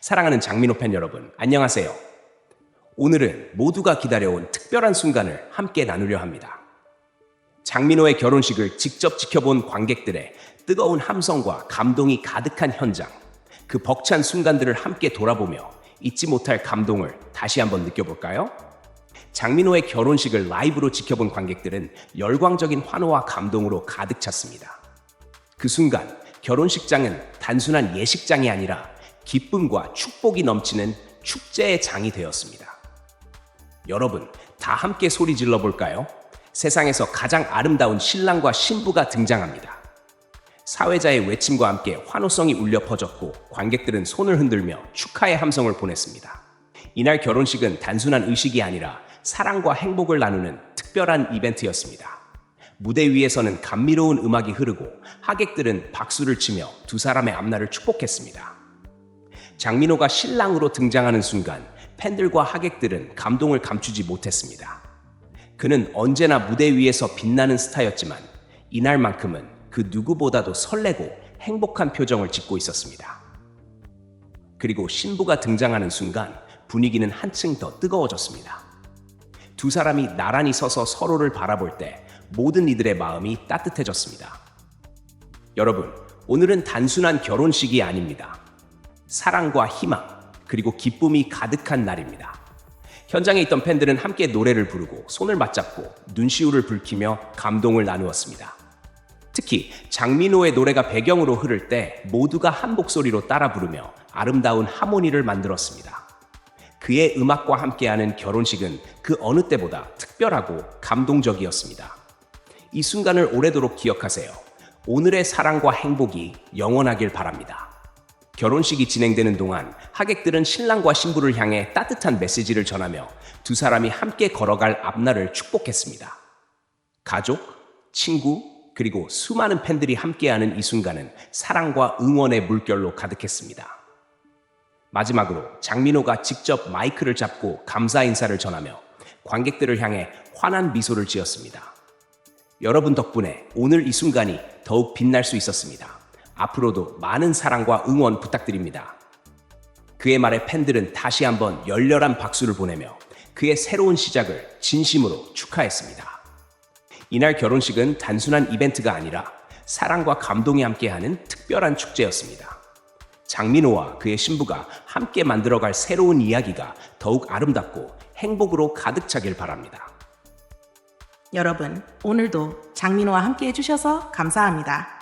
사랑하는 장민호 팬 여러분, 안녕하세요. 오늘은 모두가 기다려온 특별한 순간을 함께 나누려 합니다. 장민호의 결혼식을 직접 지켜본 관객들의 뜨거운 함성과 감동이 가득한 현장, 그 벅찬 순간들을 함께 돌아보며 잊지 못할 감동을 다시 한번 느껴볼까요? 장민호의 결혼식을 라이브로 지켜본 관객들은 열광적인 환호와 감동으로 가득 찼습니다. 그 순간 결혼식장은 단순한 예식장이 아니라 기쁨과 축복이 넘치는 축제의 장이 되었습니다. 여러분, 다 함께 소리 질러 볼까요? 세상에서 가장 아름다운 신랑과 신부가 등장합니다. 사회자의 외침과 함께 환호성이 울려 퍼졌고 관객들은 손을 흔들며 축하의 함성을 보냈습니다. 이날 결혼식은 단순한 의식이 아니라 사랑과 행복을 나누는 특별한 이벤트였습니다. 무대 위에서는 감미로운 음악이 흐르고 하객들은 박수를 치며 두 사람의 앞날을 축복했습니다. 장민호가 신랑으로 등장하는 순간 팬들과 하객들은 감동을 감추지 못했습니다. 그는 언제나 무대 위에서 빛나는 스타였지만 이날만큼은 그 누구보다도 설레고 행복한 표정을 짓고 있었습니다. 그리고 신부가 등장하는 순간 분위기는 한층 더 뜨거워졌습니다. 두 사람이 나란히 서서 서로를 바라볼 때 모든 이들의 마음이 따뜻해졌습니다. 여러분, 오늘은 단순한 결혼식이 아닙니다. 사랑과 희망, 그리고 기쁨이 가득한 날입니다. 현장에 있던 팬들은 함께 노래를 부르고 손을 맞잡고 눈시울을 붉히며 감동을 나누었습니다. 특히 장민호의 노래가 배경으로 흐를 때 모두가 한 목소리로 따라 부르며 아름다운 하모니를 만들었습니다. 그의 음악과 함께하는 결혼식은 그 어느 때보다 특별하고 감동적이었습니다. 이 순간을 오래도록 기억하세요. 오늘의 사랑과 행복이 영원하길 바랍니다. 결혼식이 진행되는 동안 하객들은 신랑과 신부를 향해 따뜻한 메시지를 전하며 두 사람이 함께 걸어갈 앞날을 축복했습니다. 가족, 친구, 그리고 수많은 팬들이 함께하는 이 순간은 사랑과 응원의 물결로 가득했습니다. 마지막으로 장민호가 직접 마이크를 잡고 감사 인사를 전하며 관객들을 향해 환한 미소를 지었습니다. 여러분 덕분에 오늘 이 순간이 더욱 빛날 수 있었습니다. 앞으로도 많은 사랑과 응원 부탁드립니다. 그의 말에 팬들은 다시 한번 열렬한 박수를 보내며 그의 새로운 시작을 진심으로 축하했습니다. 이날 결혼식은 단순한 이벤트가 아니라 사랑과 감동이 함께하는 특별한 축제였습니다. 장민호와 그의 신부가 함께 만들어갈 새로운 이야기가 더욱 아름답고 행복으로 가득 차길 바랍니다. 여러분, 오늘도 장민호와 함께 해주셔서 감사합니다.